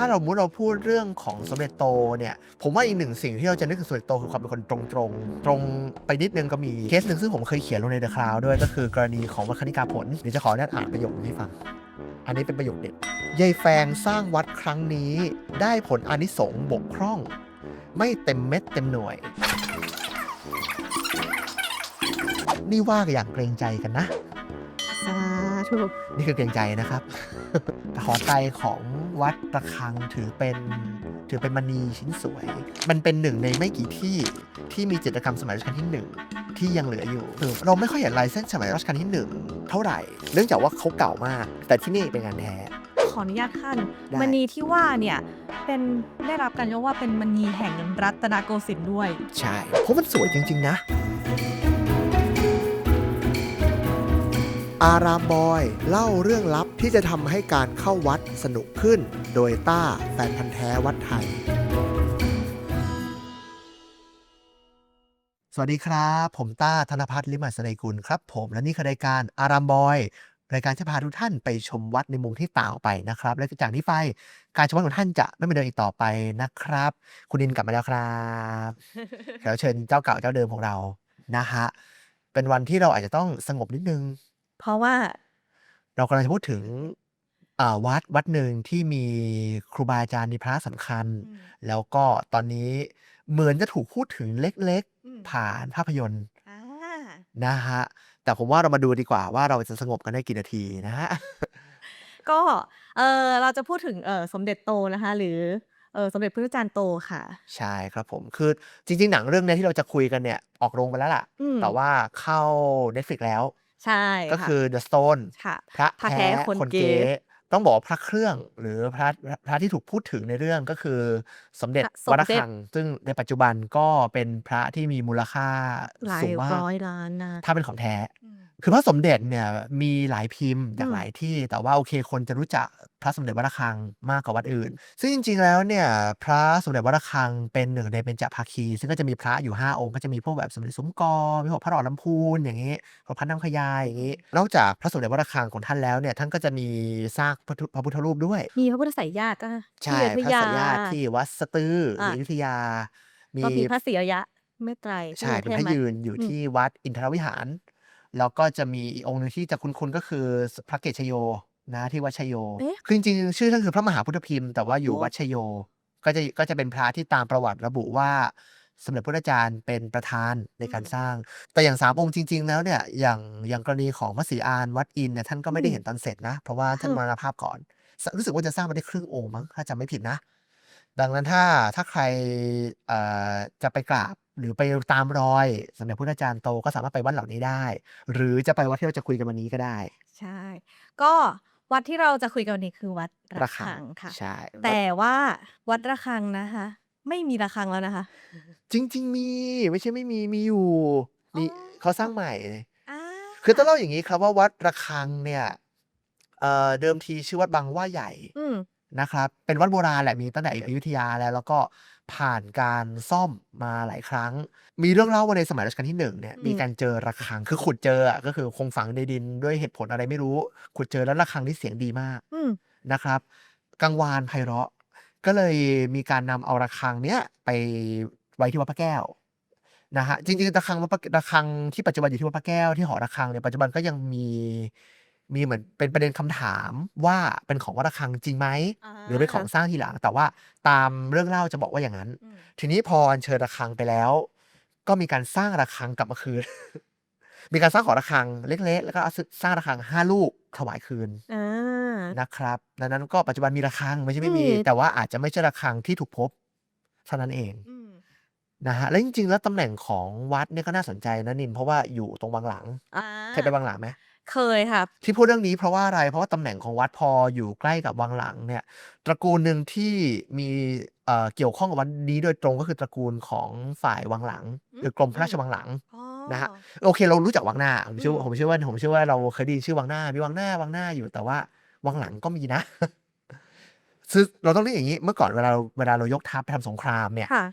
ถ้าเรามุดเราพูดเรื่องของสมเด็จโตเนี่ย ผมว่าอีกหนึ่งสิ่งที่เราจะนึกถึงสมเด็จโตคือความเป็นคนตรงๆ ตรงไปนิดนึงก็มีเคสหนึ่งซึ่งผมเคยเขียนลงในเดอะคลาวด้วยก็คือกรณีของวัดคณิกาผลเดี๋ยวจะขออนุญาตอ่านประโยคนี้ให้ฟัง อันนี้เป็นประโยคเด็ดยายแฟงสร้างวัดครั้งนี้ ได้ผลอานิสงส์บกพร่อง ไม่เต็มเม็ดเต็มหน่วย นี่ว่าอย่างเกรงใจกันนะาธุนี่คือเกรงใจนะครับหอไตรของวัดระฆังถือเป็นถือเป็นมณีชิ้นสวย มันเป็นหนึ่งในไม่กี่ที่ที่มีจิตรกรรมสมัยรัชกาลที่หนึ่งที่ยังเหลืออยู่คือเราไม่ค่อยเห็นลายเส้นสมัยรัชกาลที่หนึ่งเท่าไหร่ เนื่องจากว่าเขาเก่ามาก แต่ที่นี่เป็นงานแท้ขออนุญาตขั้นได้มณีที่ว่าเนี่ยเป็นได้รับการยกว่าเป็นมณีแห่งรัตนโกสินทร์ด้วย ใช่ เพราะมันสวยจริง ๆ นะ อารามบอย เล่าเรื่องลับที่จะทำให้การเข้าวัดสนุกขึ้น โดยต้าแฟนพันธ์แท้วัดไทย สวัสดีครับ ผมต้าธนพัฒน์ลิมอัสนัยกุลครับผมและนี่คือรายการอารามบอยรายการจะพาทุกท่านไปชมวัดในมุมที่ต่างออกไปนะครับ และจากนี้ไปการชมวัดของท่านจะไม่เหมือนเดิมอีกต่อไปนะครับ คุณดินกลับมาแล้วครับแขกรับเชิญเจ้าเก่าเจ้าเดิมของเรานะฮะเป็นวันที่เราอาจจะต้องสงบนิดนึง เพราะว่า เรากำลังจะพูดถึงอ่าวัดวัดหนึ่งที่มีครูบาอาจารย์มีพระสำคัญ อืม แล้วก็ตอนนี้เหมือนจะถูกพูดถึงเล็กอืมๆ ผ่านภาพยนตร์อ่านะฮะ แต่ผมว่าเรามาดูดีกว่าว่าเราจะสงบกันได้กี่นาทีนะฮะ ก็เออเราจะพูดถึงเออสมเด็จโตนะคะ หรือเออสมเด็จพระจารย์โตค่ะ ใช่ครับผมคือจริงๆ หนังเรื่องเนี้ยที่เราจะคุยกันเนี่ย ออกโรงไปแล้วล่ะ อืมแต่ว่าเข้า Netflix แล้ว ใช่ก็ค่ะคือ The Stone ค่ะ พระพระแท้แท้คนคนเก๋เก๋ต้องบอกว่าพระเครื่องหรือพระพระที่ถูกพูดถึงในเรื่องก็คือสมเด็จพระสมวัดระเด็จ ฆัง ซึ่งในปัจจุบันก็เป็นพระที่มีมูลค่าหลายสูงมากร้อยล้านนะ ถ้าเป็นของแท้ อืม คือพระสมเด็จเนี่ยมีหลายพิมพ์จากอืมหลายที่ แต่ว่าโอเคคนจะรู้จักพระสมเด็จวัดระฆังมากกว่าวัดอื่น ซึ่งจริงๆแล้วเนี่ยพระสมเด็จวัดระฆังเป็นหนึ่งในเบญจภาคี ซึ่งก็จะมีพระอยู่ 5 องค์ก็จะมีพวกแบบสมเด็จสมกอมีพวกพระหลอดลำพูนอย่างนี้พระพันน้ำขยายอย่างนี้นอกจากพระสมเด็จวัดระฆังของท่านแล้วเนี่ยท่านก็จะมีซากพระพุทธพระพุทธรูปด้วย มีพระพุทธสายญาติอะใช่ที่อยุพธระยาสายญาติที่วัดสตือหรืออะอยุธยามีก็มีพระศรีอริยะเมตไตรที่ใช่กเป็นรุงพระทพไหมยืนอยู่อืมที่วัดอินทรวิหาร แล้วก็จะมีอีกองค์หนึงที่จะคุ้นๆก็คือพระเกศชโยนะที่วัดชโย เอ๊ะ คือจริงๆชื่อท่านคือพระมหาพุทธพิมพ์แต่ว่าอยู่โอ้วัดชโย ก็จะก็จะเป็นพระที่ตามประวัติระบุว่า สมเด็จพระอาจารย์เป็นประธานในการสร้าง แต่อย่างสามองค์จริง ๆ แล้วเนี่ยอย่างอย่างกรณีของพระศรีอานวัดอินเนี่ยท่านก็ไม่ได้เห็นตอนเสร็จนะ เพราะว่าท่านมรณภาพก่อนสรู้สึกว่าจะสร้างมาได้ครึ่งองค์มั้งถ้าจำไม่ผิดนะ ดังนั้นถ้าถ้าใครเอ่อจะไปกราบ หรือไปตามรอยสมเด็จพระอาจารย์โตก็สามารถไปวัดเหล่านี้ได้ หรือจะไปวัดที่เราจะคุยกันวันนี้ก็ได้ ใช่ ก็วัดที่เราจะคุยกันวันนี้คือวัดระระฆัฆังงค่ะใช่แต่ว่าวัดระฆังนะคะ ไม่มีระฆังแล้วนะคะ จริง ๆ มีไม่ใช่ไม่มีมีอยู่มีอ๋อเขาสร้างใหม่อ่าคือต้องเล่าอย่างนี้ครับว่าวัดระฆังเนี่ยเอ่อเดิมทีชื่อวัดบางว่าใหญ่อืมนะครับ เป็นวัดโบราณแหละมีตั้งแต่อยุธยาแล้ว แล้วก็ ผ่านการซ่อมมาหลายครั้ง มีเรื่องเล่าว่าในสมัยรัชกาลที่หนึ่งเนี่ยอืมมีการเจอระฆังคือขุดเจออะก็คือคงฝังในดินด้วยเหตุผลอะไรไม่รู้ ขุดเจอแล้วระฆังที่เสียงดีมากอืมนะครับกังวานไพเราะ ก็เลยมีการนำเอาระฆังเนี้ยไปไว้ที่วัดพระแก้วนะฮะจริงๆระฆังวัดพระระฆังที่ปัจจุบันอยู่ที่วัดพระแก้วที่หอระฆังเนี่ยปัจจุบันก็ยังมี มีเหมือนเป็นประเด็นคำถามว่าเป็นของวัดระฆังจริงไหมอ่าหรือเป็นของสร้างทีหลัง แต่ว่าตามเรื่องเล่าจะบอกว่าอย่างนั้น อืม ทีนี้พออัญเชิญระฆังไปแล้ว ก็มีการสร้างระฆังกลับมาคืน มีการสร้างหอระฆังเล็กๆ แล้วก็เอาสร้างระฆังห้าลูกถวายคืนอ่า นะครับดังนั้นก็ปัจจุบันมีระฆังไม่ใช่ไม่มี อืม แต่ว่าอาจจะไม่ใช่ระฆังที่ถูกพบเท่านั้นเอง อืมนะฮะแล้วจริงๆ แล้วตำแหน่งของวัดเนี่ยก็น่าสนใจนะนิน เพราะว่าอยู่ตรงวังหลังอ่าเคยไปวังหลังไหม เคยครับ ที่พูดเรื่องนี้เพราะว่าอะไร เพราะว่าตำแหน่งของวัดพออยู่ใกล้กับวังหลังเนี่ย ตระกูลหนึ่งที่มีเอ่อเกี่ยวข้องกับวัดนี้โดยตรงก็คือตระกูลของฝ่ายวังหลังอืมหรือกรมพระราชวังหลัง อ๋อ นะฮะ โอเคเรารู้จักวังหน้าผมเชื่ออืมผมเชื่อว่าผมเชื่อว่าเราเคยได้ยินชื่อวังหน้ามีวังหน้าวังหน้าอยู่แต่ว่าวังหลังก็มีนะคือเราต้องเรียกอย่างนี้เมื่อก่อนเวลาเราเวลาเรายกทัพไปทำสงครามเนี่ย ค่ะ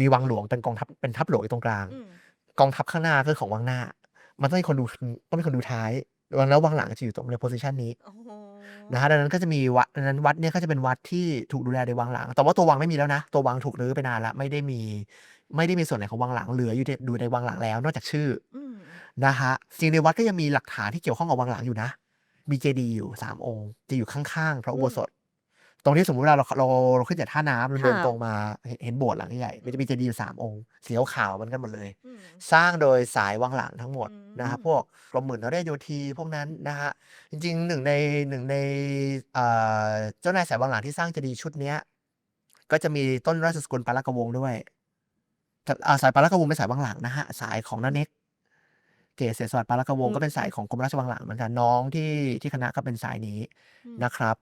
มีวังหลวงเป็นกองทัพเป็นทัพหลวงอยู่ตรงกลาง อืมกองทัพข้างหน้าคือของวังหน้า มันต้องมีคนดูต้องมีคนดูท้าย แล้ววังหลังจะอยู่ตรงในโพสิชันนี้โอ้โหนะฮะดังนั้นก็จะมีวัดดังนั้นวัดเนี่ยก็จะเป็นวัดที่ถูกดูแลโดยวังหลัง แต่ว่าตัววังไม่มีแล้วนะ ตัววังถูกรื้อไปนานละไม่ได้มี ไม่ได้มีส่วนไหนของวังหลังเหลืออยู่ในอยู่ในวังหลังแล้ว นอกจากชื่ออืมนะฮะจริงในวัดก็ยังมีหลักฐานที่เกี่ยวข้องกับวังหลังอยู่นะ มีเจดีย์อยู่สามองค์จะอยู่ข้างๆพระอุโบสถ ตรงที่สมมติเวลาเราเราเราขึ้นจากท่าน้ำเราเดินค่ะตรงมาเห็นเห็นโบสถ์หลังใหญ่ มันจะมีเจดีย์อยู่สามองค์สีขาวๆเหมันกันหมดเลยอืมสร้างโดยสายวังหลังทั้งหมดอืมนะฮะพวกกรมหมื่นนเรศโยธีพวกนั้นนะฮะจริงๆหนึ่งในหนึ่งในเอ่อเจ้านายสายวังหลังที่สร้างเจดีย์ชุดเนี้ยก็จะมีต้นราชสกุลปาลกวงศ์ด้วยแต่อ่าสายปาลกวงศ์เป็นสายวังหลังนะฮะสายของนาเน็กเกศเสสวัสดิ์ปาลกวงศ์ก็เป็นสายของกรมราชวังหลังเหมือนกันน้องที่ที่คณะก็เป็นสายนี้อืมนะครับ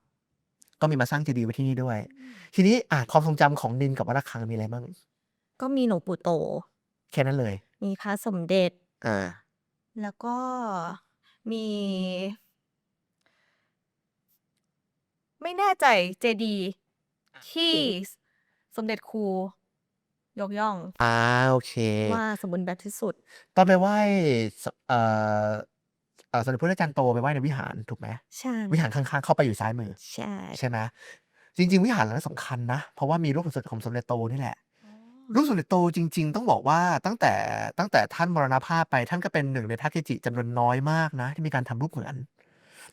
ก็มีมาสร้างเจดีย์ไว้ที่นี่ด้วยอืมทีนี้อะความทรงจำของนินกับวัดระฆังมีอะไรบ้างก็มีหลวงปู่โต แค่นั้นเลย มีพระสมเด็จ อ่า แล้วก็มี ไม่แน่ใจเจดีย์ที่สมเด็จครูยกย่องอ่าโอเค ว่าสมบูรณ์แบบที่สุด ตอนไปไหว้สเอ่อ เอ่อสมเด็จพระอาจารย์โตไปไหว้ในวิหารถูกไหมใช่วิหารข้างๆ เข้าไปอยู่ซ้ายมือ ใช่ใช่ไหมจริง ๆ วิหารหลังนั้นสำคัญนะ เพราะว่ามีรูปของสมเด็จโตนี่แหละ รูปสมเด็จโตจริง ๆ ต้องบอกว่าตั้งแต่ตั้งแต่ท่านมรณภาพไปท่านก็เป็นหนึ่งในพระเกจิจำนวนน้อยมากนะ ที่มีการทำรูปเหมือน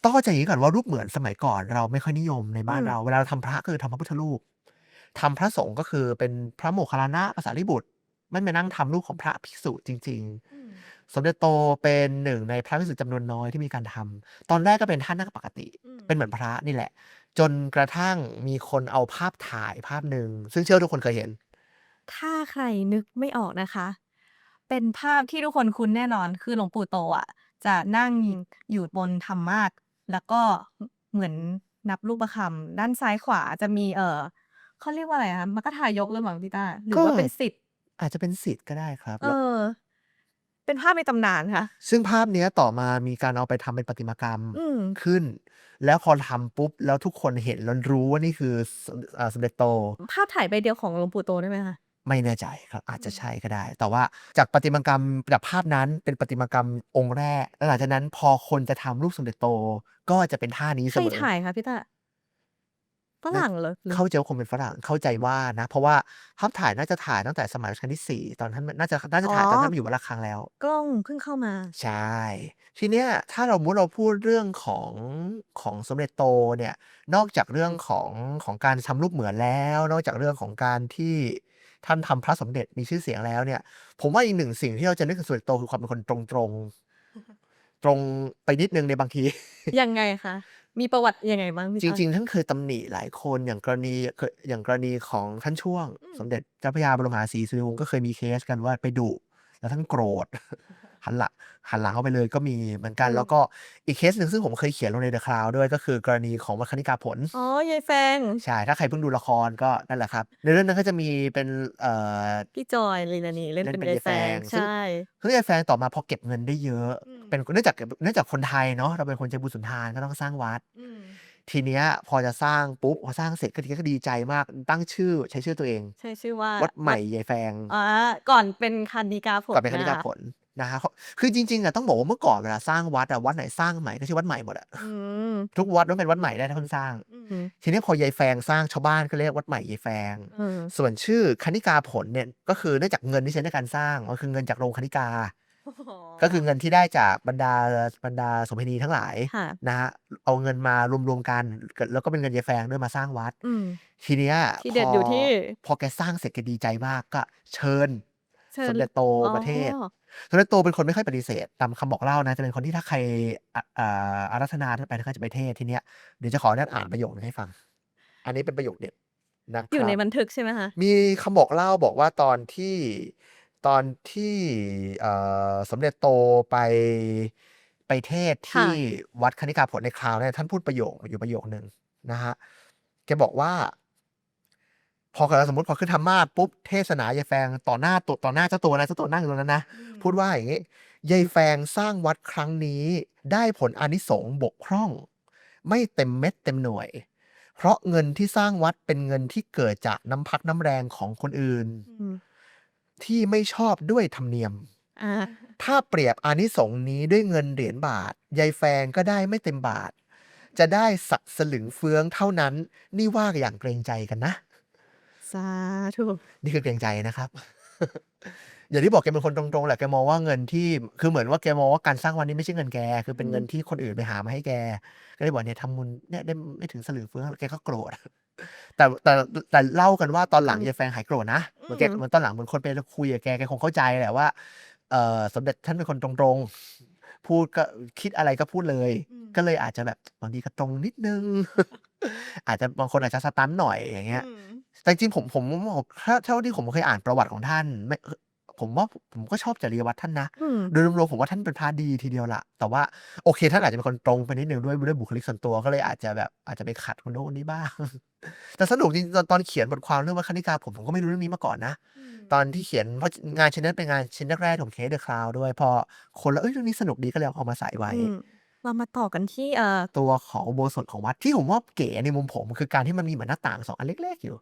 ต้องเข้าใจอย่างนี้ก่อนว่ารูปเหมือนสมัยก่อนเราไม่ค่อยนิยมในบ้านอืมเรา เวลาเราทำพระก็คือทำพระพุทธรูปทำพระสงฆ์ก็คือเป็นพระโมคคัลลานะภาษาลิบุตรไม่มานั่งทำรูปของพระภิกษุจริงๆอืม สมเด็จโตเป็นหนึ่งในพระภิกษุจำนวนน้อยที่มีการทำตอนแรกก็เป็นท่านนั่งปกติอืมเป็นเหมือนพระนี่แหละ จนกระทั่งมีคนเอาภาพถ่ายภาพหนึ่ง ซึ่งเชื่อว่าทุกคนเคยเห็น ถ้าใครนึกไม่ออกนะคะ เป็นภาพที่ทุกคนคุ้นแน่นอนคือหลวงปู่โตอะ จะนั่งอยู่บนธรรมาสน์แล้วก็เหมือนนับลูกประคำด้านซ้ายขวาจะมีเออเขาเรียกว่าอะไรคะมัคคทายกหรือเปล่าพี่ต้าหรือว่าก็เป็นสิทธิ์อาจจะเป็นสิทธิ์ก็ได้ครับ เอแล้วอ เป็นภาพในตำนานค่ะ ซึ่งภาพเนี้ยต่อมามีการเอาไปทำเป็นประติมากรรมอืม ขึ้น แล้วพอทำปุ๊บ แล้วทุกคนเห็นแล้วรู้ว่านี่คือสมอ่าสมเด็จโต ภาพถ่ายใบเดียวของหลวงปู่โตได้ไหมคะ ไม่แน่ใจครับอาจจะอืมใช่ก็ได้ แต่ว่าจากประติมากรรมจากภาพนั้นเป็นประติมากรรมองค์แรกแล้วหลังจากนั้นพอคนจะทำรูปสมเด็จโต ก็จะเป็นท่านี้ใคเสรมอ ถ่ายคะพี่ต้า ฝรั่งเหรอหรือเข้าใจว่าคงเป็นฝรั่งเข้าใจว่านะ เพราะว่าภาพถ่ายน่าจะถ่ายตั้งแต่สมัยรัชกาลที่สี่ตอนท่านน่าจะน่าจะถ่ายตอนท่านอยู่วัดระฆังแล้ว กล้องเพิ่งเข้ามา ใช่ ทีเนี้ยถ้าเรามุดเราพูดเรื่องของของสมเด็จโตเนี่ยนอกจากเรื่องของของการทำรูปเหมือนแล้ว นอกจากเรื่องของการที่ท่านทำพระสมเด็จมีชื่อเสียงแล้วเนี่ย ผมว่าอีกหนึ่งสิ่งที่เราจะนึกถึงสมเด็จโตคือความเป็นคนตรงตรงๆตรงไปนิดนึงในบางที ยังไงคะ มีประวัติยังไงบ้างพี่จต้าริง ๆ ท่านเคยตำหนิหลายคนอย่างกรณีเคยอย่างกรณีของท่านช่วง อืม สมเด็จเจ้าพระยาบรมมหาศรีสุริวงศ์ก็เคยมีเคสกันว่าไปดุแล้วท่านโกรธ หันหลังหันหลังเข้าไปเลยก็มีเหมือนกัน อืม แล้วก็อีกเคสหนึ่งซึ่งผมเคยเขียนลงในเดอะคลาวด้วยก็คือกรณีของวัดคณิกาผล อ๋อยายแฟง ใช่ ถ้าใครเพิ่งดูละครก็นั่นแหละครับ ในเรื่องนั้นก็จะมีเป็นเอ่อ พี่จอยลีนานีเล่นเล่นเป็นเป็นยายยายแฟแฟงง ซึ่ง ใช่ เฮ้ยไอ้แฟนต่อมาพอเก็บเงินได้เยอะ อืม เป็นเนื่องจากเนื่องจากคนไทยเนาะเราเป็นคนใจบุญสุนทานก็ต้องสร้างวัดอืมทีเนี้ยพอจะสร้างปุ๊บพอสร้างเสร็จก็ดีก็ดีใจมากตั้งชื่อใช้ชื่อตัวเอง ใช่ชื่อว่าวัดใหม่ยายแฟงอ่าก่อนเป็นคันนิกาผลก่อนเป็นคณิกาะะผลนะฮะเขาคือจริงๆอะต้องบอกว่าเมื่อก่อนเวลาสร้างวัดอะวัดไหนสร้างใหม่ก็ชื่อวัดใหม่หมดอะอืมทุกวัดต้องเป็นวัดใหม่ได้ถ้าเพิ่งสร้างอืมทีนี้พอยายแฟงสร้างชาวบ้านก็เรียกวัดใหม่ยายแฟงอืมส่วนชื่อคณิกาผลเนี่ยก็คือเนื่องจากเงินที่ใช้ในการสร้างมันคือเงินจากโรงคณิกา ก็คือเงินที่ได้จากบรรดาบรรดาสมภณีทั้งหลายค่ะ นะฮะเอาเงินมารวมๆกันแล้วก็เป็นเงินยายแฟงด้วยมาสร้างวัด อืม ทีเนี้ยที่เด็ดอยู่ที่ พอแกสร้างเสร็จแกดีใจมากก็เชิญ เชิญสมเด็จโตอ๋อประเทศสมเด็จโตเป็นคนไม่ค่อยปฏิเสธตามคำบอกเล่านะ จะเป็นคนที่ถ้าใครอะอ่าอารัธนาท่านไปท่านก็จะไปเทศทีเนี้ยเดี๋ยวจะขออนุญาตอ่านประโยคนึงให้ฟัง อันนี้เป็นประโยคเด็ดนะคอยู่ในรับบันทึกใช่ไหมคะ มีคำบอกเล่าบอกว่าตอนที่ ตอนที่เอ่อสมเด็จโตไปไปเทศค่ะที่วัดคณิกาผลในคราวเนี่ยท่านพูดประโยคอยู่ประโยคหนึ่งนะฮะแกบอกว่า พอเกิดสมมติพอขึ้นธรรมาสน์ปุ๊บเทศนายายแฟงต่อหน้าตัวต่อหน้าเจ้าตัวนะเจ้าตัวนั่งอยู่ตรงนั้นนะพูดว่าอย่างนี้ยายแฟงสร้างวัดครั้งนี้ได้ผลอานิสงส์บกพร่อง ไม่เต็มเม็ดเต็มหน่วย เพราะเงินที่สร้างวัดเป็นเงินที่เกิดจากน้ำพักน้ำแรงของคนอื่นอืม ที่ไม่ชอบด้วยธรรมเนียม อ่าถ้าเปรียบอานิสงส์นี้ด้วยเงินเหรียญบาทยายแฟงก็ได้ไม่เต็มบาท จะได้สักสลึงเฟืองเท่านั้น นี่ว่าอย่างเกรงใจกันนะ สาธุ นี่คือเกรงใจนะครับ อย่างที่บอกแกเป็นคนตรงๆแหละแกมองว่าเงินที่คือเหมือนว่าแกมองว่าการสร้างวันนี้ไม่ใช่เงินแก คือเป็นอืมเงินที่คนอื่นไปหามาให้แก ก็เลยบอกเนี่ยทำบุญเนี่ยได้ไม่ถึงสลึงเฟืองแกก็โกรธแต่แต่แต่เล่ากันว่าตอนหลังอืมยายแฟงหายโกรธนะเหมือนแกอืมเหมือนตอนหลังเหมือนคนไปคุยกับแกแกคงเข้าใจแหละว่าเออสมเด็จท่านเป็นคนตรงๆ พูดก็คิดอะไรก็พูดเลยอืมก็เลยอาจจะแบบบางทีก็ตรงนิดนึง อาจจะบางคนอาจจะสตันหน่อยอย่างเงี้ยอืมแต่จริงๆผมผมผมถ้าเท่าที่ผมเคยอ่านประวัติของท่านไม่เอ่อ ผมว่าผมก็ชอบจริยวัตรท่านนะอืมโดยรวมๆผมว่าท่านเป็นพระดีทีเดียวละแต่ว่าโอเค ท่านอาจจะเป็นคนตรงไปนิดนึงด้วยด้วยบุคลิกส่วนตัวก็เลยอาจจะแบบอาจจะไปขัดคนโน้นคนนี้บ้าง แต่สนุกจริงๆตอนตอนเขียนบทความเรื่องวัดคณิกาผมผมก็ไม่รู้เรื่องนี้มาก่อนนะ ตอนที่เขียนเพราะงานชิ้นนั้นเป็นงานชิ้นแรกๆของเคสเดอะคลาวด้วยพอคนแล้วเอ้ยเรื่องนี้สนุกดีก็เลยเอามาใส่ไว้อืมเรามาต่อกันที่เอ่อตัวของอุโบสถของวัดที่ผมว่าเก๋ในมุมผมคือการที่มันมีเหมือนหน้าต่างสองอันเล็ก ๆอยู่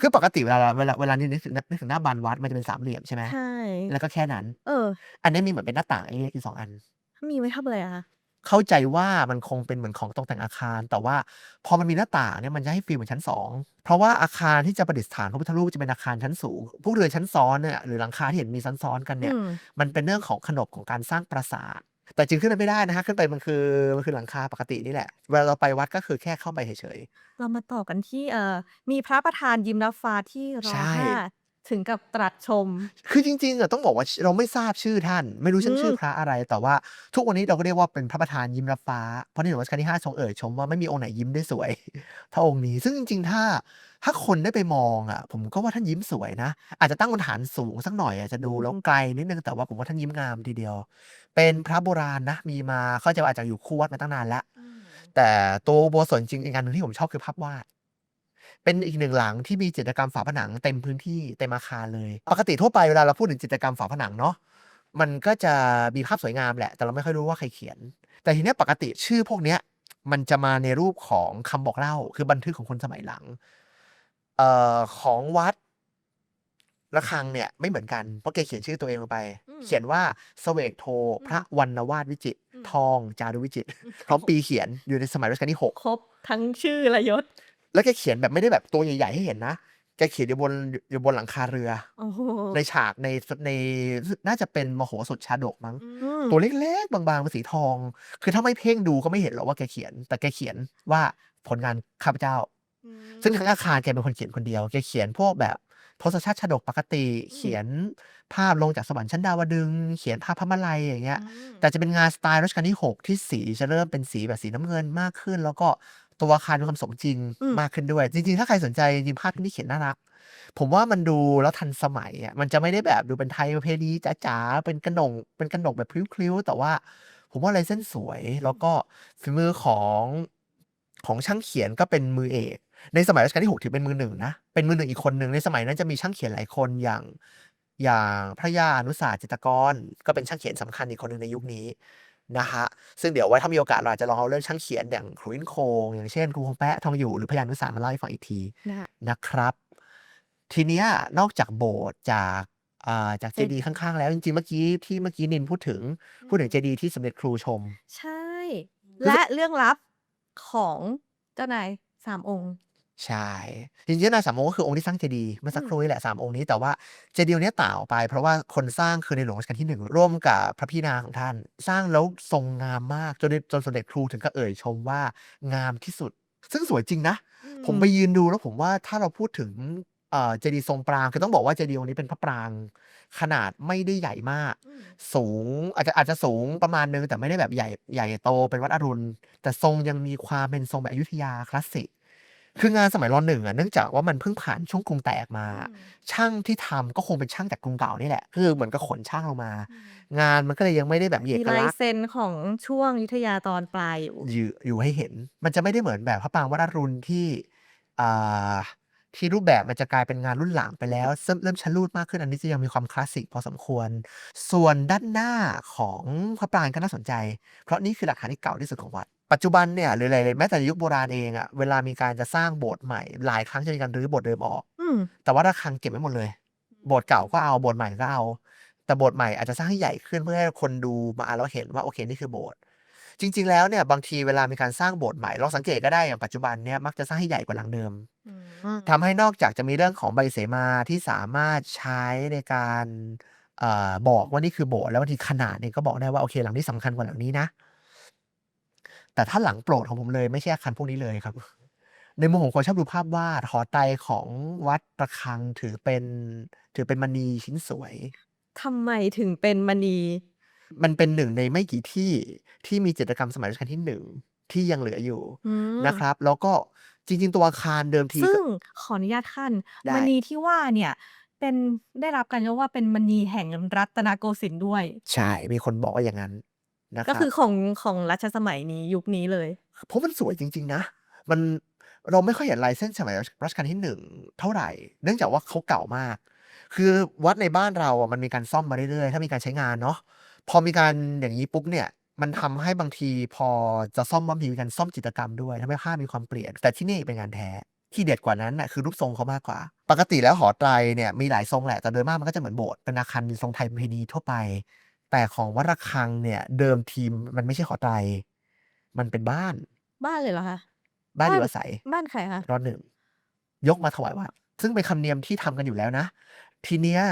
คือปกติเวลาเวลาเวลานี่นึกถึงนึกถึงหน้าบานวัดมันจะเป็นสามเหลี่ยมใช่ไหมใช่ แล้วก็แค่นั้น เออ อันนี้มีเหมือนเป็นหน้าต่างเล็กๆอยู่สองอัน มีไว้ทำอะไรอะคะเข้าใจว่ามันคงเป็นเหมือนของตกแต่งอาคาร แต่ว่าพอมันมีหน้าต่างเนี่ยมันจะให้ฟีลเหมือนชั้นสองเพราะว่าอาคารที่จะประดิษฐานพระพุทธรูปจะเป็นอาคารชั้นสูง พวกเรือนชั้นซ้อนเนี่ยหรือหลังคาที่เห็นมีซ้อนๆกันเนี่ย อืมมันเป็นเรื่องของขนบของการสร้างปราสาท แต่จริงขึ้นไปไม่ได้นะฮะขึ้นไปมันคือมันคือหลังคาปกตินี่แหละ เวลาเราไปวัดก็คือแค่เข้าไปเฉย เรามาต่อกันที่เอ่อมีพระประธานยิ้มรับฟ้าที่รอใช่ ห้าถึงกับตรัสชม ๆ คือจริงๆอะต้องบอกว่าเราไม่ทราบชื่อท่าน ไม่รู้ชื่ออืม ชื่อพระอะไร แต่ว่าทุกวันนี้เราก็เรียกว่าเป็นพระประธานยิ้มรับฟ้า เพราะในหลวงรัชกาลที่ 5 ทรงเอ่ยชมว่าไม่มีองค์ไหนยิ้มได้สวย เท่าองค์นี้ ซึ่งจริงๆ ถ้า ถ้าคนได้ไปมองอะผมก็ว่าท่านยิ้มสวยนะ อาจจะตั้งบนฐานสูงสักหน่อยอาจจะดูแล้วไกลนิดนึงแต่ว่าผมว่าท่านยิ้มงามทีเดียว เป็นพระโบราณนะ มีมาเข้าใจว่าอาจจะอยู่คู่วัดมาตั้งนานแล้วแต่ตัวอุโบสถจริงๆอีกอันหนึ่งที่ผมชอบคือภาพวาดเป็นอีกหนึ่งหลังที่มีจิตรกรรมฝาผนังเต็มพื้นที่เต็มอาคารเลย ปกติทั่วไปเวลาเราพูดถึงจิตรกรรมฝาผนังเนาะมันก็จะมีภาพสวยงามแหละ แต่เราไม่ค่อยรู้ว่าใครเขียน แต่ทีเนี้ยปกติชื่อพวกเนี้ยมันจะมาในรูปของคำบอกเล่า คือบันทึกของคนสมัยหลัง เอ่อของวัดระฆังเนี่ยไม่เหมือนกัน เพราะแกเขียนชื่อตัวเองลงไป อืมเขียนว่าเสวกโท พระวรรณวาดวิจิตรอืม ทองจารุวิจิตรพร้อมปีเขียนอยู่ในสมัยรัชกาลที่หก ครบทั้งชื่อและยศแล้วแกเขียนแบบไม่ได้แบบตัวใหญ่ๆให้เห็นนะ แกเขียนอยู่บนอยู่บนหลังคาเรือ โอ้โหในฉากในในน่าจะเป็นมโหสถชาดกมั้ง อืมตัวเล็กๆ บางๆเป็นสีทอง คือถ้าไม่เพ่งดูก็ไม่เห็นหรอกว่าแกเขียน แต่แกเขียนว่าผลงานข้าพเจ้า ซึ่งทั้งอาคารแกเป็นคนเขียนคนเดียว แกเขียนพวกแบบทศชาติชาดกปกติ เขียนภาพลงจากสวรรค์ชั้นดาวดึงส์เขียนภาพพระมาลัยอย่างเงี้ย แต่จะเป็นงานสไตล์รัชกาลที่ 6 ที่สีจะเริ่มเป็นสีแบบสีน้ำเงินมากขึ้น แล้วก็ตัวอาคารมีความสมจริงอืมมากขึ้นด้วย จริง ๆ ถ้าใครสนใจจริงๆภาพที่นี่เขียนน่ารัก ผมว่ามันดูแล้วทันสมัยอะมันจะไม่ได้แบบดูเป็นไทยประเพณีจ๋าๆเป็นกระหนงเป็นกระหนกแบบพลิ้วๆแต่ว่าผมว่าลายเส้นสวยแล้วก็ฝีมือของของช่างเขียนก็เป็นมือเอก ในสมัยรัชกาลที่ 6 ถือเป็นมือหนึ่งนะ เป็นมือหนึ่งอีกคนหนึ่งในสมัยนั้นจะมีช่างเขียนหลายคนอย่างอย่างพระยาอนุสาจิตรกร ก็เป็นช่างเขียนสำคัญอีกคนหนึ่งในยุคนี้นะฮะซึ่งเดี๋ยวไว้ถ้ามีโอกาสเราอาจจะลองเอาเรื่องช่างเขียนอย่างครูอินโคงอย่างเช่นครูคงแปะทองอยู่หรือพระยาอนุสามาเล่าให้ฟังอีกทีนะนะครับ ทีเนี้ยนอกจากโบสถ์จากอ่าจากเจเจดีย์ข้างๆ แล้วจริงๆ เมื่อกี้ที่เมื่อกี้นินพูดถึงพูดถึงเจดีย์ที่สมเด็จครูชม ใช่คือและเรื่องลับของเจ้านายสามองค์ ใช่จริงๆนายสามองค์ก็คือองค์ที่สร้างเจดีย์เมื่อสักอืมครู่นี่แหละสามองค์นี้แต่ว่าเจดีย์องค์เนี้ยต่างออกไป เพราะว่าคนสร้างคือในหลวงรัชกาลที่หนึ่งร่วมกับพระพี่นางของท่าน สร้างแล้วทรงงามมากจนจนสมเด็จครูถึงก็เอ่ยชมว่างามที่สุด ซึ่งสวยจริงนะ ผมไปยืนดูแล้วผมว่าถ้าเราพูดถึงเอ่อเจดีย์ทรงปรางคือต้องบอกว่าเจดีย์องค์นี้เป็นพระปราง ขนาดไม่ได้ใหญ่มากอืมสูงอาจจะอาจจะสูงประมาณนึงแต่ไม่ได้แบบใหญ่ใหญ่โตเป็นวัดอรุณ แต่ทรงยังมีความเป็นทรงแบบอยุธยาคลาสสิก คืองานสมัยรอหนึ่งอะเนื่องจากว่ามันเพิ่งผ่านช่วงกรุงแตกมาอืมช่างที่ทำก็คงเป็นช่างจากกรุงเก่านี่แหละ คือเหมือนกับขนช่างลงมาอืมงานมันก็เลยยังไม่ได้แบบมีเอมีกลายลักษณ์เซ็นของช่วงอยุธยาตอนปลายอยู่อยู่อยู่ให้เห็น มันจะไม่ได้เหมือนแบบพระปรางวัดอรุณที่อ่าที่รูปแบบมันจะกลายเป็นงานรุ่นหลังไปแล้ว เริ่มเริ่มชะลูดมากขึ้นอันนี้จะยังมีความคลาสสิกพอสมควร ส่วนด้านหน้าของพระปรางก็น่าสนใจ เพราะนี่คือหลักฐานที่เก่าที่สุดของวัด ปัจจุบันเนี่ยหรืออะไรเลยแม้แต่ในยุคโบราณเองอะเวลามีการจะสร้างโบสถ์ใหม่ หลายครั้งจะมีการรื้อโบสถ์เดิมออก อืมแต่ว่าระฆังเก็บไว้หมดเลย โบสถ์เก่าก็เอาโบสถ์ใหม่ก็เอา แต่โบสถ์ใหม่อาจจะสร้างให้ใหญ่ขึ้นเพื่อให้คนดูมาแล้วเห็นว่าโอเคนี่คือโบสถ์จจริง ๆ แล้วเนี่ยบางทีเวลามีการสร้างโบสถ์ใหม่ลองสังเกตก็ได้อย่างปัจจุบันเนี่ยมักจะสร้างให้ใหญ่กว่าหลังเดิมอืมทำให้นอกจากจะมีเรื่องของใบเสมาที่สามารถใช้ในการเอ่อบอกว่านี่คือโบสถ์แล้วบางทีขนาดเนี่ยก็บอกได้ว่าโอเคหลังนี้สำคัญกว่าหลังนี้นะ แต่ถ้าหลังโปรดของผมเลยไม่ใช่อาคารพวกนี้เลยครับ ในมุมของคนชอบดูภาพวาดหอไตรของวัดระฆังถือเป็น ถือเป็นมณีชิ้นสวย ทำไมถึงเป็นมณี มันเป็นหนึ่งในไม่กี่ที่ที่มีจิตรกรรมสมัยรัชกาลที่หนึ่งที่ยังเหลืออยู่อืมนะครับ แล้วก็จริง ๆ ตัวอาคารเดิมทีซึ่ก็งขออนุญาตขั้นได้ มณีที่ว่าเนี่ย เป็นได้รับการยกว่าเป็นมณีแห่งรัตนโกสินทร์ด้วย ใช่ มีคนบอกว่าอย่างนั้น นะคก็รับ คือของของรัชสมัยนี้ยุคนี้เลย เพราะมันสวยจริง ๆ นะ มันเราไม่ค่อยเห็นลายเส้นสมัยรัชกาลที่หนึ่งเท่าไหร่ เนื่องจากว่าเขาเก่ามาก คือวัดในบ้านเราอะมันมีการซ่อมมาเรื่อยๆ ถ้ามีการใช้งานเนาะ พอมีการอย่างนี้ปุ๊บเนี่ย มันทำให้บางทีพอจะซ่อมบางทีมีการซ่อมจิตรกรรมด้วยทำให้ภาพมีความเปลี่ยน แต่ที่นี่เป็นงานแท้ ที่เด็ดกว่านั้นน่ะคือรูปทรงเขามากกว่า ปกติแล้วหอไตรเนี่ยมีหลายทรงแหละ แต่โดยมากมันก็จะเหมือนโบสถ์เป็นอาคารทรงไทยประเพณีทั่วไป แต่ของวัดระฆังเนี่ย เดิมทีมมันไม่ใช่หอไตร มันเป็นบ้าน บ้านเลยเหรอคะ บ้านอบ้านยู่อาศัย บ้านใครคะรอหนึ่ง ยกมาถวายวัด ซึ่งเป็นคำเนียมที่ทำกันอยู่แล้วนะ ทีเนี้ย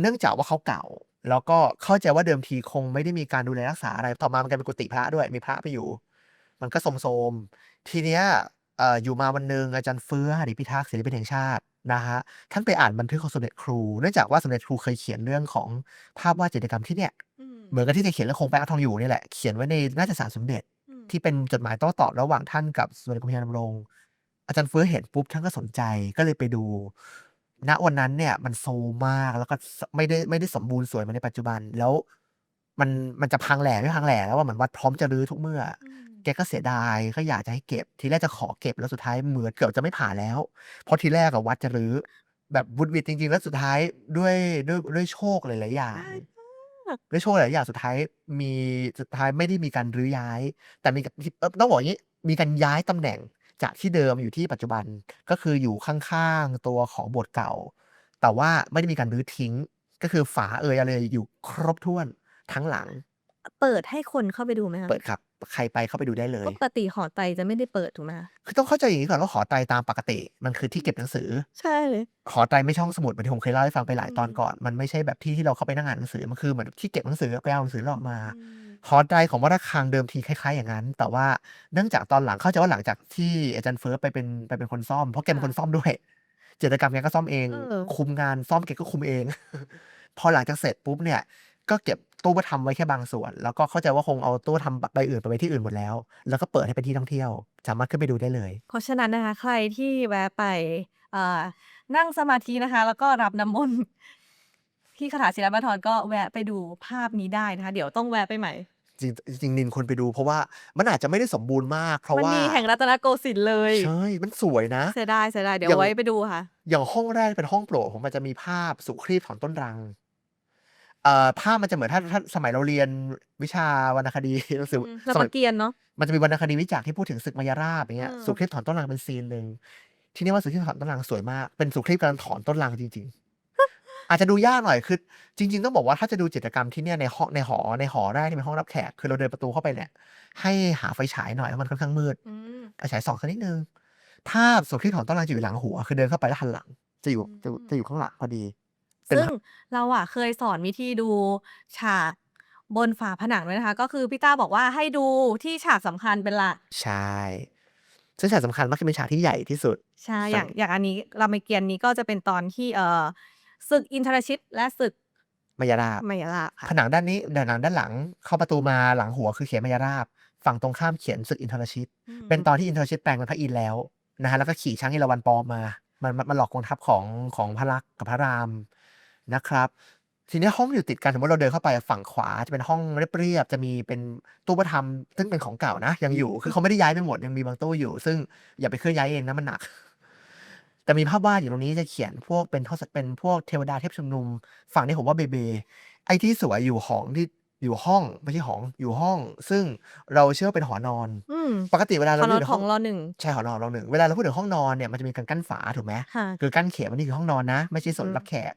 เนื่องจากว่าเขาเก่า แล้วก็เข้าใจว่าเดิมทีคงไม่ได้มีการดูแลรักษาอะไร ต่อมามันกลายเป็นกุฏิพระด้วย มีพระไปอยู่ มันก็โทรมๆทีเนี้ย เอ่ออยู่มาวันหนึ่งอาจารย์เฟื้อหริพิทักษ์ศิลปินแห่งชาตินะฮะท่านไปอ่านบันทึกของสมเด็จครูเนื่องจากว่าสมเด็จครูเคยเขียนเรื่องของภาพวาดจิตรกรรมที่เนี่ยอืมเหมือนกับที่จะเขียนเรื่องคงแปะทองอยู่นี่แหละเขียนไว้ในน่าจะสารสมเด็จ อืมที่เป็นจดหมายโต้ตอบระหว่างท่านกับสมเด็จพระพญาดำรงอาจารย์เฟื้อเห็นปุ๊บท่านก็สนใจก็เลยไปดู ณวันนั้นเนี่ย มันโซมมากแล้วก็สไม่ได้ไม่ได้สมบูรณ์สวยเหมือนในปัจจุบันแล้ว มันมันจะพังแหล่ไม่พังแหล่แล้วว่าเหมือนวัดพร้อมจะรื้อทุกเมื่อ อืมแกก็เสียดายก็อยากจะให้เก็บ ทีแรกจะขอเก็บแล้วสุดท้ายเหมือนเกือบจะไม่ผ่านแล้ว เพราะทีแรกอะวัดจะรื้อแบบวุดวิดจริง ๆ แล้วสุดท้ายด้วยด้วยด้วยโชคหลายๆอย่างได้มากด้วยโชคหลายอย่างสุดท้ายมีสุดท้ายไม่ได้มีการรื้อย้าย แต่มีเอ่อต้องบอกอย่างนี้มีการย้ายตำแหน่งจากที่เดิมอยู่ที่ปัจจุบันก็คืออยู่ข้างๆตัวของโบสถ์เก่า แต่ว่าไม่ได้มีการรื้อทิ้ง ก็คือฝาเอยอะไรอยู่ครบถ้วนทั้งหลัง เปิดให้คนเข้าไปดูไหมคะเปิดครับ ใครไปเข้าไปดูได้เลย ปกติหอไตรจะไม่ได้เปิดถูกไหมคะคือต้องเข้าใจอย่างนี้ก่อนว่าหอไตรตามปกติ มันคือที่เก็บหนังสือ ใช่เลย หอไตรไม่ใช่ห้องสมุดเหมือนที่ผมเคยเล่าให้ฟังไปหลายตอนอืมก่อน มันไม่ใช่แบบที่ที่เราเข้าไปนั่งอ่านหนังสือ มันคือเหมือนที่เก็บหนังสือไปเอาหนังสือออกมาอืมหอไตรของวัดระฆังเดิมทีคล้ายๆอย่างนั้น แต่ว่าเนื่องจากตอนหลังเข้าใจว่าหลังจากที่อาจารย์เฟิร์สไปเป็นไปเป็นคนซ่อม เพราะแกเป็นคนซ่อมด้วยจิตรกรรมแกก็ซ่อมเอง เออ คุมงานซ่อมแกก็คุมเอง พอหลังจากเสร็จปุ๊บเนี่ย ก็เก็บตู้ประทำไว้แค่บางส่วน แล้วก็เข้าใจว่าคงเอาตู้ทำใบอื่นไปไว้ที่อื่นหมดแล้ว แล้วก็เปิดให้เป็นที่ท่องเที่ยว สามารถขึ้นไปดูได้เลย เพราะฉะนั้นนะคะ ใครที่แวะไปเอ่อนั่งสมาธินะคะ แล้วก็รับน้ำมนต์ที่คาถาศิลปาธรก็แวะไปดูภาพนี้ได้นะคะ เดี๋ยวต้องแวะไปใหม่จริงจริงนินควรไปดูเพราะว่ามันอาจจะไม่ได้สมบูรณ์มาก เพราะมันว่ามีแห่งรัตนโกสินทร์เลยใช่มันสวยนะ เสียดายเสียดายเดี๋ยอย่าวงไว้ไปดูค่ะ อย่างห้องแรกเป็นห้องโปรดผมมันจะมีภาพสุครีบถอนต้นรังเอ่อภาพมันจะเหมือนถ้าถ้าสมัยเราเรียนวิชาวรรณคดีหนังสืออืมรามสมัยเกียรติ์เนาะมันจะมีวรรณคดีวิจักรที่พูดถึงศึกมายาราบอย่างเงี้ยเออสุครีบถอนต้นรังเป็นซีนหนึ่งที่นี่ว่าสุครีบถอนต้นรังสวยมาก เป็นสุครีบกำลังถอนต้นรังจริง ๆ อาจจะดูยากหน่อยคือ จริง ๆ ต้องบอกว่าถ้าจะดูจิตรกรรมที่เนี่ยในห้องในหอในหอแรกที่เป็นห้องรับแขกคือเราเดินประตูเข้าไปเนี่ยให้หาไฟฉายหน่อยเพราะมันค่อนข้างมืดอืมไฟฉายส่องสักนิดนึงภาพสุครีบถอนต้นรังจะอยู่หลังหัวคือเดินเข้าไปแล้วหันหลัง จะอยู่จะจะอยู่ข้างหลังพอดี เป็นซึ่งเราอะเคยสอนวิธีดูฉากบนฝาผนังด้วยนะคะ ก็คือพี่ต้าบอกว่าให้ดูที่ฉากสำคัญเป็นหลัก ใช่ ซึ่งฉากสำคัญมักจะเป็นฉากที่ใหญ่ที่สุด ใช่ใช่อย่างอย่างอันนี้รามเกียรติ์นี้ก็จะเป็นตอนที่เอ่อศึกอินทรชิต และศึกมายาราบมายาลาบค่ะผนังด้านนี้ผนังด้านหลังเข้าประตูมาหลังหัวคือเขียนมายาราบ ฝั่งตรงข้ามเขียนศึกอินทรชิตอืมเป็นตอนที่อินทรชิตแปลงเป็นพระอินทร์แล้วนะฮะแล้วก็ขี่ช้างอิราวันปลอมมามันมันมันหลอกกองทัพของของพระลักษมณ์กับพระราม นะครับทีนี้ห้องอยู่ติดกันสมมติเราเดินเข้าไปฝั่งขวาจะเป็นห้องเรียบๆจะมีเป็นตู้ประทับซึ่งเป็นของเก่านะ ยังอยู่คือเขาไม่ได้ย้ายไปหมดยังมีบางตู้อยู่ ซึ่งอย่าไปเคลื่อนย้ายเองนะมันหนัก แต่มีภาพวาดอยู่ตรงนี้จะเขียนพวกเป็นทศเป็นพวกเทวดาเทพชุมนุม ฝั่งนี้ผมว่าเบเบไอ้ที่สวยอยู่หองที่อยู่ห้องไม่ใช่หองอยู่ห้อง ซึ่งเราเชื่อว่าเป็นหอนอนอืมปกติเวลาขเราอนพูอดนถึงขห้อองงรอหนึ่งใช่หอนอนเราหนึ่งเวลาเราพูดถึงห้องนอนเนี่ยมันจะมีการกั้นฝาถูกไหมค่ะคือกั้นเขียนว่านี่คือห้องนอนนะ ไม่ใช่ส่วนอืมรับแขก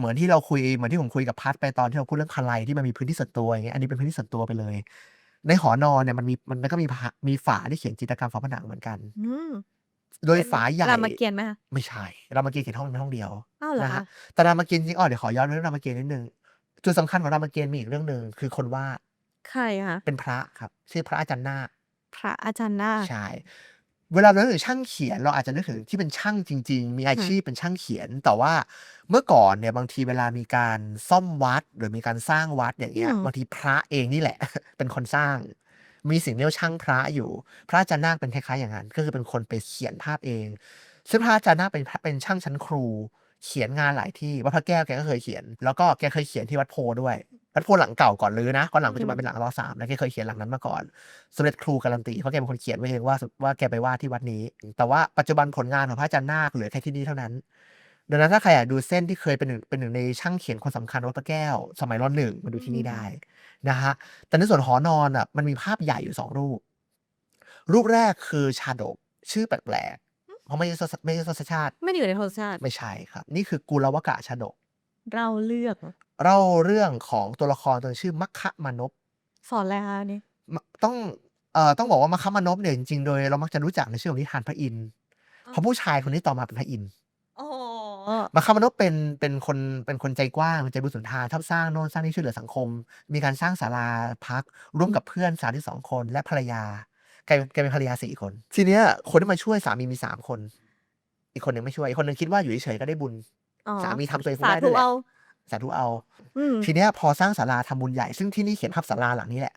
เหมือนที่เราคุยเหมือนที่ผมคุยกับพัดไปตอนที่เราพูดเรื่องคาไลที่มันมีพื้นที่ส่วนตัวอย่างเงี้ยอันนี้เป็นพื้นที่ส่วนตัวไปเลย ในหอนอนเนี่ยมันมีมันก็มีพะมีฝาที่เขียนจิตรกรรมฝาผนังเหมือนกันอืมโดยฝาใหญ่รามเกียรติไหมคะไม่ใช่รามเกียรติ์เขียนห้องเป็นห้องเดียวอ้าวเหรอนะฮะคะแต่รามเกียรติ์จริงๆอ้อเดี๋ยวขอย้อนไปเรื่องรามเกียรติ์นิดนึงจุดสำคัญของรามเกียรติ์มีอีกเรื่องหนึ่งคือคนวาดใครคะเป็นพระครับ ชื่อพระอาจารย์นาคพระอาจารย์นาคใช่ เวลาเรานึกถึงช่างเขียนเราอาจจะนึกถึงที่เป็นช่างจริง ๆ มีอาค่ะชีพเป็นช่างเขียน แต่ว่าเมื่อก่อนเนี่ยบางทีเวลามีการซ่อมวัด หรือมีการสร้างวัดอย่างอืเงี้ยมบางทีพระเองนี่แหละ เป็นคนสร้าง มีสิ่งเรียกว่าช่างพระอยู่ พระอาจารย์นาคเป็นคล้ายๆอย่างนั้น ก็คือเป็นคนไปเขียนภาพเอง ซึ่งพระอาจารย์นาคเป็นพระเป็นช่างชั้นครู เขียนงานหลายที่วัดพระแก้วแกก็เคยเขียน แล้วก็แกเคยเขียนที่วัดโพด้วย วัดโพหลังเก่าก่อนเลยนะก่อนหลังปัจจุบันเป็นหลังรอสามแล้วแกเคยเขียนหลังนั้นมาก่อนสมเด็จครูการันตีเพราะแกเป็นคนเขียนไว้เองว่าว่าแกไปวาดที่วัดนี้ แต่ว่าปัจจุบันผลงานของพระอาจารย์นาคเหลือแค่ที่นี่เท่านั้นดังนั้นถ้าใครอยากดูเส้นที่เคยเป็นหนึ่งเป็นหนึ่งในช่างเขียนคนสำคัญวัดพระแก้ว สมัยรอหนึ่งมาดูที่นี่ได้นะฮะแต่ในส่วนหอนอนอะมันมีภาพใหญ่อยู่สองรูป รูปแรกคือชาดกชื่อแปลกๆเพราะไม่ใช่ทศไม่ใช่ทศชาติ ไม่ได้อยู่ในโทรชาติไม่ใช่ครับ นี่คือกุลวกะชาดกเราเลือก เล่าเรื่องของตัวละครตัวหนึ่งชื่อมัคคะมานพสอนอะไรคะอันนี่มะต้องเอ่อต้องบอกว่ามัคคะมานพเนี่ยจริงๆ โดยเรามักจะรู้จักในชื่อของนิทานพระอินทร์เพราะผู้ชายคนนี้ต่อมาเป็นพระอินทร์โอ้มัคคะมานพเป็นเป็นคนเป็นคนใจกว้างเป็นใจบุญสุนทานชอบสร้างโน่นสร้างนี่ช่วยเหลือสังคม มีการสร้างศาลาพักร่วมกับเพื่อนสาวที่สองคนและภรรยาแกแกเป็นภรรยาสี่คน ทีเนี้ยคนที่มาช่วยสามีมีสามคน อีกคนหนึ่งไม่ช่วยอีกคนหนึ่งคิดว่าอยู่เฉยๆก็ได้บุญ อ๋อสามีทำตัวเองคงสาได้ด้ธุวยแหละ เอา สาธุเอาอืมทีเนี้ยพอสร้างศาลาทำบุญใหญ่ ซึ่งที่นี่เขียนภาพศาลาหลังนี้แหละ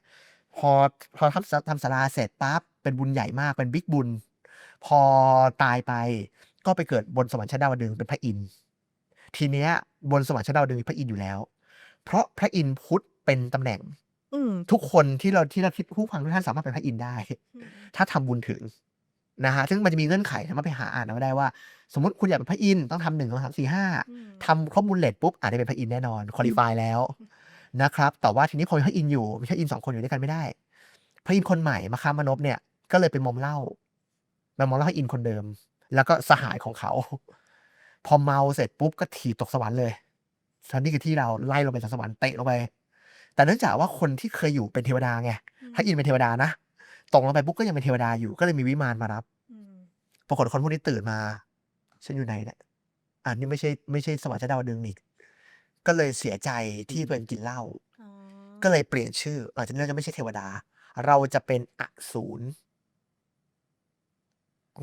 พอพอทำทำศาลาเสร็จปั๊บเป็นบุญใหญ่มากเป็นบิ๊กบุญ พอตายไปก็ไปเกิดบนสวรรค์ชั้นดาวดึงส์เป็นพระอินทร์ทีเนี้ยบนสวรรค์ชั้นดาวดึงส์มีพระอินทร์อยู่แล้ว เพราะพระอินทร์พุทธเป็นตำแหน่งอืมทุกคนที่เราที่เราคิดผู้ฟังทุกท่านสามารถเป็นพระอินทร์ได้ ถ้าทำบุญถึงนะฮะซึ่งมันจะมีเงื่อนไขสามารถไปหาอ่านเอาได้ว่า สมมติคุณอยากเป็นพระอินทร์ต้องทำหนึ่งสองสามสี่ห้าอืมทำครบบุลเลตปุ๊บอาจจะเป็นพระอินทร์แน่นอนคุริฟายแล้วนะครับแต่ว่าทีนี้พอมีพระอินทร์อยู่มีพระอินทร์สองคนอยู่ด้วยกันไม่ได้ พระอินทร์คนใหม่มาค้ามนพเนี่ยก็เลยเป็นมอมเหล้าไปมอมเหล้าพระอินทร์คนเดิม แล้วก็สหายของเขา พอเมาเสร็จปุ๊บก็ถีบตกสวรรค์เลยทันนี่คือที่เราไล่ลงไปจากสวรรค์เตะลงไป แต่เนื่องจากว่าคนที่เคยอยู่เป็นเทวดาไงพระอินทร์เป็นเทวดานะตกลงไปปุ๊บก็ยังเป็นเทวดาอยู่ก็เลยมีวิมานมารับอืมปรากฏคนพวกนี้ตื่นมา ฉันอยู่ไหนเนี่ยอ่านี่ไม่ใช่ไม่ใช่สวรรค์ชั้นดาวดึงส์นี่ก็เลยเสียใจที่ตัวเองกินเหล้าอ๋อก็เลยเปลี่ยนชื่อหลังจากนี้เราจะไม่ใช่เทวดา เราจะเป็นอสูร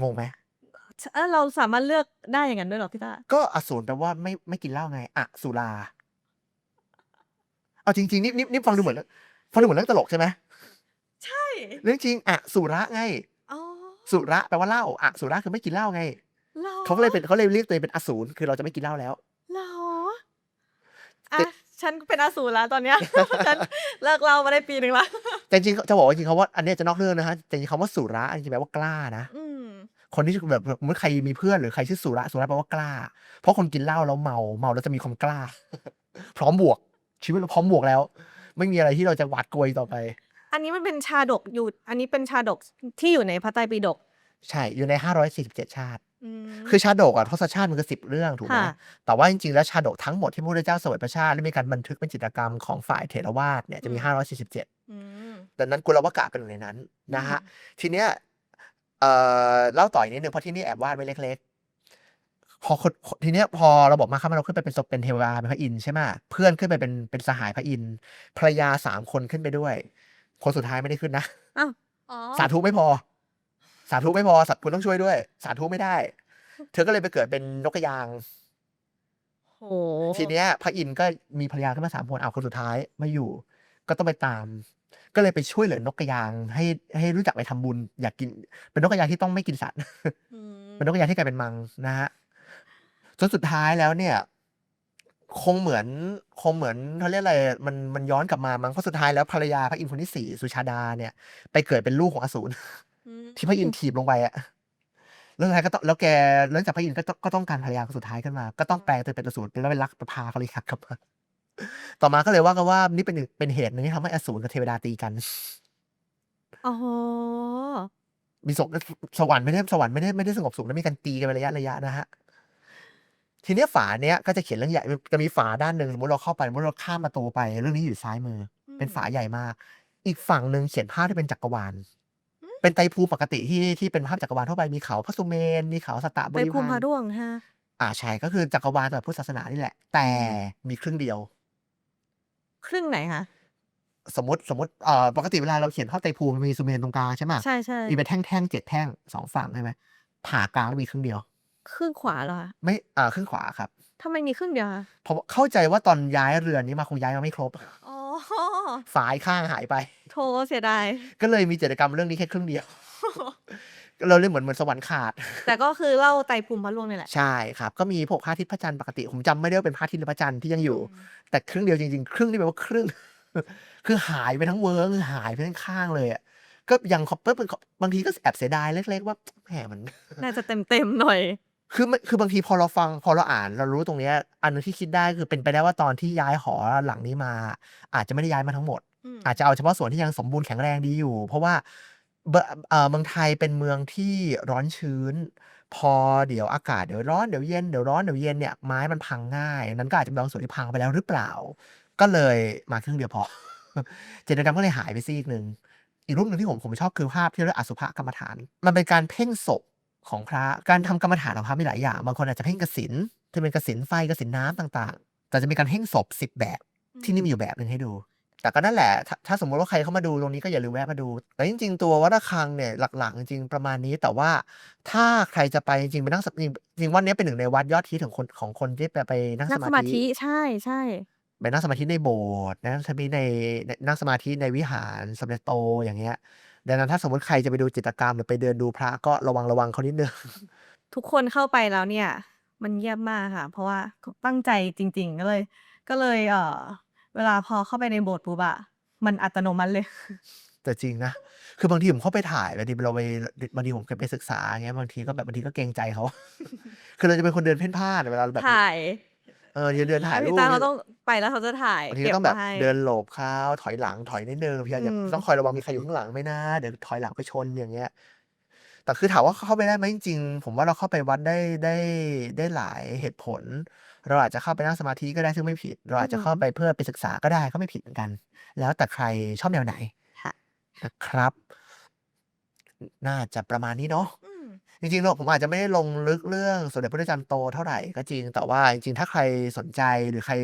งงไหมเอ้อเราสามารถเลือกได้อย่างนั้นด้วยเหรอพี่ตาก็อสูรแปลว่าไม่ไม่กินเหล้าไงอสุรา เอาจริงๆนี่นี่นี่ฟังดูเหมือนฟังดูเหมือนเรื่องตลกใช่ไหมใช่ เรื่องจริงอสุระไง อ๋อ สุระแปลว่าเหล้าอสุระคือไม่กินเหล้าไงหรอ เขาก็เลยเป็นเขาเลยเรียกตัวเองเป็นอสูรคือเราจะไม่กินเหล้าแล้วหรออะฉันเป็นอสูรแล้วตอนเนี้ยฉันเลิกเรามาได้ปีหนึ่งละแต่จริงๆจะบอกว่าจริงๆเขาว่าอันเนี้ยจะนอกเรื่องนะฮะแต่จริงๆคำว่าสุระอันนี้แปลว่ากล้านะอืมคนที่แบบสมมติใครมีเพื่อนหรือใครชื่อสุระสุระแปลว่ากล้า เพราะคนกินเหล้าแล้วเมาเมาแล้วจะมีความกล้า พร้อมบวก ชีวิตเราพร้อมบวกแล้ว ไม่มีอะไรที่เราจะหวาดกลัวอีกต่อไป อันนี้มันเป็นชาดกอยู่ อันนี้เป็นชาดกที่อยู่ในพระไตรปิฎกใช่อยู่ในห้าร้อยสี่สิบเจ็ดชาติอืม คือชาดกอะทศชาติมันคือสิบเรื่องถูกไหมค่ะแต่ว่าจริงๆ แล้วชาดกทั้งหมดที่พระพุทธเจ้าเสวยพระชาติและมีการบันทึกเป็นจิตรกรรมของฝ่ายเถรวาทเนี่ยจะมีห้าร้อยสี่สิบเจ็ดอืมดังนั้นกุลวกะเป็นหนึ่งในนั้นนะฮะอืมทีเนี้ยเอ่อเล่าต่ออีกนิดนึงเพราะที่นี่แอบวาดไว้เล็กๆพอคนทีเนี้ยพอเราบอกมาข้ามาเราขึ้นไปเป็นศพเป็นเทวดาเป็นพระอินทร์ใช่ไหมเพื่อนขึ้นไปเป็นเป็นสหายพระอินทร์ภรรยาสามคนขึ้นไปด้วย คนสุดท้ายไม่ได้ขึ้นนะอ้าวอ๋อสาธุไม่พอ สาธุไม่พอสัตว์คุณต้องช่วยด้วย สาธุไม่ได้ เธอก็เลยไปเกิดเป็นนกกระยางโหทีเนี้ยพระอินทร์ก็มีภรรยาขึ้นมาสามคนเอาคนสุดท้ายไม่อยู่ ก็ต้องไปตาม ก็เลยไปช่วยเหลือนกกระยาง ให้ให้รู้จักไปทำบุญ อยากกิน เป็นนกกระยางที่ต้องไม่กินสัตว์อืมเป็นนกกระยางที่กลายเป็นมังนะฮะจนสุดท้ายแล้วเนี่ย คงเหมือนคงเหมือนเขาเรียกอะไรมันมันย้อนกลับมามั้งเพราะสุดท้ายแล้วภรรยาพระอินทร์คนที่สี่สุชาดาเนี่ย ไปเกิดเป็นลูกของอสูรอืม ที่พระอินทร์ถีบลงไปอะแล้วสุดท้ายก็ต้องแล้วแกเนื่องจากพระอินทร์ก็ต้องก็ต้องการภรรยาคนสุดท้ายขึ้นมา ก็ต้องแปลงตัวเป็นอสูรเป็นแล้วไปรักประพาเขาเลยครับกลับมาต่อมาก็เลยว่ากันว่านี่เป็นหนึ่งเป็นเหตุหนึ่งที่ทำให้อสูรกับเทวดาตีกัน อ๋อ มีสวสวรรค์ไม่ได้สวรรค์ไม่ได้ไม่ได้สงบสุขแล้วมีการตีกันเป็นระยะระยะนะฮะทีเนี้ยฝาเนี้ยก็จะเขียนเรื่องใหญ่จะมีฝาด้านหนึ่งสมมติเราเข้าไปสมมติเราข้ามประตูไป เรื่องนี้อยู่ซ้ายมือ เป็นฝาใหญ่มาก อีกฝั่งหนึ่งเขียนภาพที่เป็นจักรวาล เป็นไตรภูมิปกติที่ที่เป็นภาพจักรวาลทั่วไปมีเขาพระสุเมนมีเขาสตตบไปริภูวามิรพระร่วงฮะ อ่าใช่ก็คือจักรวาลแบบพุทธศาสนานี่แหละ แต่อืมมีครึ่งเดียว ครึ่งไหนคะ สมมติสมมติเอ่อปกติเวลาเราเขียนภาพไตรภูมิมันมีสุเมนตรงกลางใช่ไหมใช่ใช่มีเป็นแท่งๆเจ็ดแท่งสองฝั่งใช่ไหมผ่ากลางมีครึ่งเดียว ครึ่งขวาเหรอคะไม่อ่าครึ่งขวาครับทำไมมีครึ่งเดียวคะเพราะว่าเข้าใจว่าตอนย้ายเรือนนี้มาคงย้ายมาไม่ครบอ๋อ ฝายข้างหายไป โทเสียดาย ก็เลยมีกิจกรรมเรื่องนี้แค่ครึ่งเดียว เราเลยเหมือนเหมือนสวรรค์ขาด แต่ก็คือเล่าไตรภูมิพระร่วงนี่แหละ ใช่ครับ ก็มีพวกพระอาทิตย์พระจันทร์ปกติ ผมจำไม่ได้ว่าเป็นพระอาทิตย์หรือพระจันทร์ที่ยังอยู่อืมแต่ครึ่งเดียวจริงๆ ครึ่งนี่แปลว่าครึ่ง คือหายไปทั้งเวิร์กคือหายไปทั้งข้างเลยอะก็ยังคอปเปอร์บางทีก็แอบเสียดายเล็กๆว่าแหมมัน น่าจะเต็มเต็มๆหน่อย คือมันคือบางทีพอเราฟังพอเราอ่านเรารู้ตรงเนี้ย อันนึงที่คิดได้คือเป็นไปได้ว่าตอนที่ย้ายหอหลังนี้มา อาจจะไม่ได้ย้ายมาทั้งหมดอืมอาจจะเอาเฉพาะส่วนที่ยังสมบูรณ์แข็งแรงดีอยู่ เพราะว่าเบอเอ่อเมืองไทยเป็นเมืองที่ร้อนชื้น พอเดี๋ยวอากาศเดี๋ยวร้อนเดี๋ยวเย็นเดี๋ยวร้อนเดี๋ยวเย็นเนี่ยไม้มันพังง่ายนั้นก็อาจจะเป็นบางส่วนที่พังไปแล้วหรือเปล่า ก็เลยมาครึ่งเดียวพอจิตรกรรมก็เลยหายไปซีกหนึ่งอีกรูปหนึ่งที่ผมผมชอบคือภาพที่เรียกอสุภกรรมฐาน มันเป็นการเพ่งศพ ของพระ การทำกรรมฐานของพระมีหลายอย่าง บางคนอาจจะเพ่งกสินที่เป็นกสินไฟกสินน้ำต่างๆ แต่จะมีการเพ่งศพสิบแบบ ที่นี่มีอยู่แบบหนึ่งให้ดู แต่ก็นั่นแหละถ้าถ้าสมมติว่าใครเข้ามาดูตรงนี้ก็อย่าลืมแวะมาดู แต่จริง ๆ ตัววัดระฆังเนี่ยหลักๆจริงๆประมาณนี้ แต่ว่าถ้าใครจะไปจริงๆไปนั่งสจริงจริงวันนี้เป็นหนึ่งในวัดยอดฮิตของคนของคนที่ไปไปนั่งนั่สงมาสมาธิธิใช่ใช่ไปนั่งสมาธิในโบสถ์นั่งสมาธิในในนั่งสมาธิในวิหารสมเด็จโตอย่างเงี้ย ดังนั้นถ้าสมมติใครจะไปดูจิตรกรรมหรือไปเดินดูพระก็ระวังระวังเขานิดนึง ทุกคนเข้าไปแล้วเนี่ย มันเยี่ยมมากค่ะ เพราะว่าตั้งใจจริง ๆ ก็เลย ก็เลยเอ่อเวลาพอเข้าไปในโบสถ์ปุ๊บอะมันอัตโนมัติเลยแต่จริงนะ คือบางทีผมเข้าไปถ่ายบางทีเราไปบางทีผมเคยไปศึกษาอย่างเงี้ยบางทีก็แบบบางทีก็เกรงใจเขา คือเราจะเป็นคนเดินเพ่นพ่านเวลาแบบถ่าย เออ เดินถ่ายรูพี่ปตาเขาต้องไปแล้วเขาจะถ่ายบางทีเก็ก็บต้องแบบมาให้เดินหลบเขาถอยหลังถอยนิดนึงพี่อาจจะอืม ต้องคอยระวังมีใครอยู่ข้างหลังไหมนะเดี๋ยวถอยหลังไปชนอย่างเงี้ย แต่คือถามว่าเข้าไปได้ไหมจริงๆ ผมว่าเราเข้าไปวัดได้ได้ได้หลายเหตุผล เราอาจจะเข้าไปนั่งสมาธิก็ได้ซึ่งไม่ผิด เราอาจจะเข้าไปเพื่อไปศึกษาก็ได้ก็ไม่ผิดเหมือนกัน แล้วแต่ใครชอบแนวไหนค่ะ นะครับ น่าจะประมาณนี้เนาะ อืม จริงๆเราผมอาจจะไม่ได้ลงลึกเรื่องสมเด็จพระจันทร์โตเท่าไหร่ก็จริง แต่ว่าจริงๆถ้าใครสนใจหรือใคร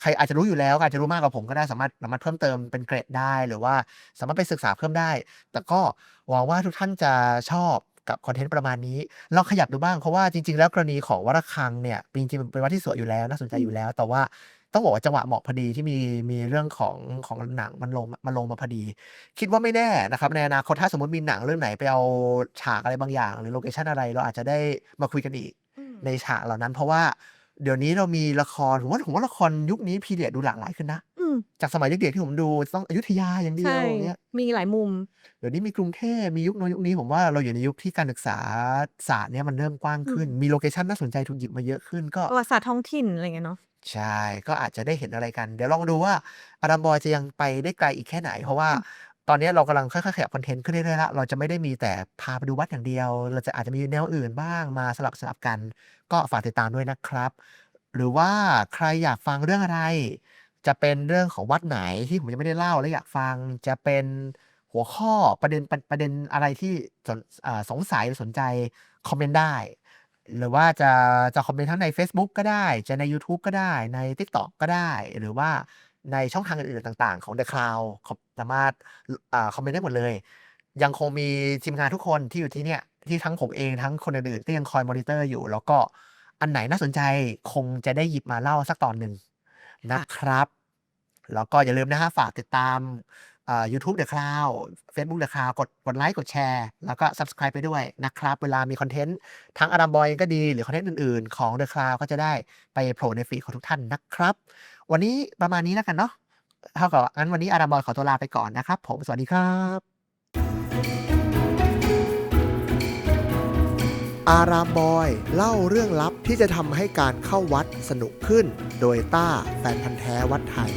ใครอาจจะรู้อยู่แล้วอาจจะรู้มากกว่าผมก็ได้สามารถสามารถเพิ่มเติมเป็นเกรดได้ หรือว่าสามารถไปศึกษาเพิ่มได้ แต่ก็หวังว่าทุกท่านจะชอบ กับคอนเทนต์ประมาณนี้ลองขยับดูบ้างเพราะว่าจริง ๆ แล้วกรณีของวัดระฆังเนี่ยจริงๆเป็นวัดที่สวยอยู่แล้วน่าสนใจอยู่แล้ว แต่ว่าต้องบอกว่าจังหวะเหมาะพอดีที่มีมีเรื่องของของหนังมันลงมันลงมาพอดี คิดว่าไม่แน่นะครับในอนาคตถ้าสมมติมีหนังเรื่องไหนไปเอาฉากอะไรบางอย่าง หรือโลเคชันอะไรเราอาจจะได้มาคุยกันอีกอืมในฉากเหล่านั้น เพราะว่าเดี๋ยวนี้เรามีละครผมว่าผมว่าละครยุคนี้พีเรียดดูหลากหลายขึ้นนะอืม จากสมัยเด็กๆที่ผมดูต้องอยุธยาอย่างเดียใช่วอย่างเงี้ยมีหลายมุม เดี๋ยวนี้มีกรุงเทพมียุคโน้นยุคนี้ผมว่าเราอยู่ในยุคที่การศึกษาศาสตร์เนี่ยมันเริ่มกว้างอืขึ้นมมีโลเคชันน่าสนใจถูกหยิบมาเยอะขึ้นก็ประวัติศาสตร์ท้องถิ่นอะไรเงี้ยเนาะใช่ ก็อาจจะได้เห็นอะไรกัน เดี๋ยวลองดูว่าอาดัมบอยจะยังไปได้ไกลอีกแค่ไหน เพราะว่าอืมตอนนี้เรากำลังค่อยๆขยับคอนเทนต์ขึ้นเรื่อยๆแล้วเราจะไม่ได้มีแต่พาไปดูวัดอย่างเดียว เราจะอาจจะมีแนวอื่นบ้างมาสลับสลับกัน ก็ฝากติดตามด้วยนะครับ หรือว่าใครอยากฟังเรื่องอะไร จะเป็นเรื่องของวัดไหนที่ผมยังไม่ได้เล่าและอยากฟัง จะเป็นหัวข้อประเด็นประเด็นอะไรที่สนสงสัยหรือสนใจคอมเมนต์ได้ หรือว่าจะจะคอมเมนต์ทั้งใน Facebook ก็ได้ จะใน YouTube ก็ได้ใน TikTok ก็ได้ หรือว่าในช่องทางอื่นๆต่างๆ ของ The Cloud สามารถคอมเมนต์ได้หมดเลย ยังคงมีทีมงานทุกคนที่อยู่ที่เนี่ยที่ทั้งผมเองทั้งคนอื่นๆก็ยังคอยมอนิเตอร์อยู่ แล้วก็อันไหนน่าสนใจคงจะได้หยิบมาเล่าสักตอนหนึ่ง นะครับ แล้วก็อย่าลืมนะฮะฝากติดตามอ่า YouTube The Cloud Facebook The Cloud กดกดไลค์กดแชร์แล้วก็ Subscribe ไปด้วยนะครับ เวลามีคอนเทนต์ทั้งอารัมบอยก็ดี หรือคอนเทนต์อื่นๆ ของ The Cloud ก็จะได้ไปโผล่ในฟีดของทุกท่านนะครับ วันนี้ประมาณนี้แล้วกันเนาะเท่ากับงั้นวันนี้อารัมบอยขอตัวลาไปก่อนนะครับ ผมสวัสดีครับ อารามบอย เล่าเรื่องลับที่จะทำให้การเข้าวัดสนุกขึ้น โดยต้าแฟนพันธ์แท้วัดไทย